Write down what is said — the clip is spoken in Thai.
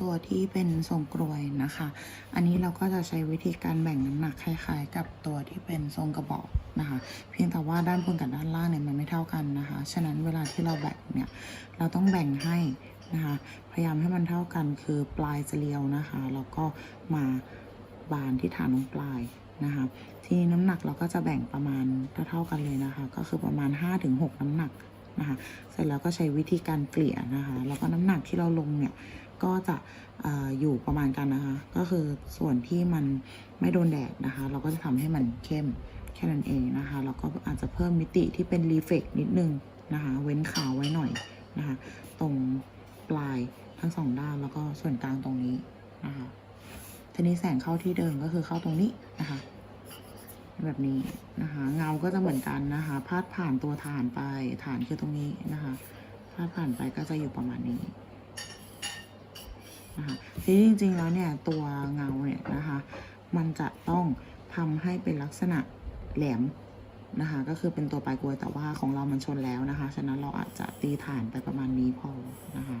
ตัวที่เป็นทรงกรวยนะคะ อันนี้เราก็จะใช้วิธีการแบ่งน้ำหนักคล้ายๆ กับตัวที่เป็นทรงกระบอกนะคะ เพียงแต่ว่าด้านบนกับด้านล่างเนี่ยมันไม่เท่ากันนะคะ ฉะนั้นเวลาที่เราแบ่งเนี่ยเราต้องแบ่งให้นะคะ พยายามให้มันเท่ากันคือปลายจะเรียวนะคะแล้วก็มาบานที่ฐานตรงปลายนะคะทีนี้น้ำหนักเราก็จะแบ่งประมาณเท่าๆกันเลยนะคะ ก็คือประมาณ 5-6 น้ำหนักนะคะ เสร็จแล้วก็ใช้วิธีการเกลี่ยนะคะ แล้วก็น้ำหนักที่เราลงเนี่ย ก็จะอออยู่ประมาณกันนะคะ ก็คือส่วนที่มันไม่โดนแดดนะคะ เราก็จะทำให้มันเข้มแค่นั้นเองนะคะแล้วก็อาจจะเพิ่มมิติที่เป็นรีเฟกนิดนึงนะคะ เว้นขาวไว้หน่อยนะคะ ตรงปลายทั้งสองด้านแล้วก็ส่วนกลางตรงนี้นะคะทีนี้แสงเข้าที่เดิมก็คือเข้าตรงนี้นะคะ แบบนี้นะคะ เงาก็จะเหมือนกันนะคะ พาดผ่านตัวฐานไปฐานคือตรงนี้นะคะ พาดผ่านไปก็จะอยู่ประมาณนี้ นะคะทีนี้จริงๆแล้วเนี่ยตัวเงาเนี่ยนะคะมันจะต้องทำให้เป็นลักษณะแหลมนะคะก็คือเป็นตัวปลายกลวยแต่ว่าของเรามันชนแล้วนะคะ ฉะนั้นเราอาจจะตีฐานไปประมาณนี้พอนะคะ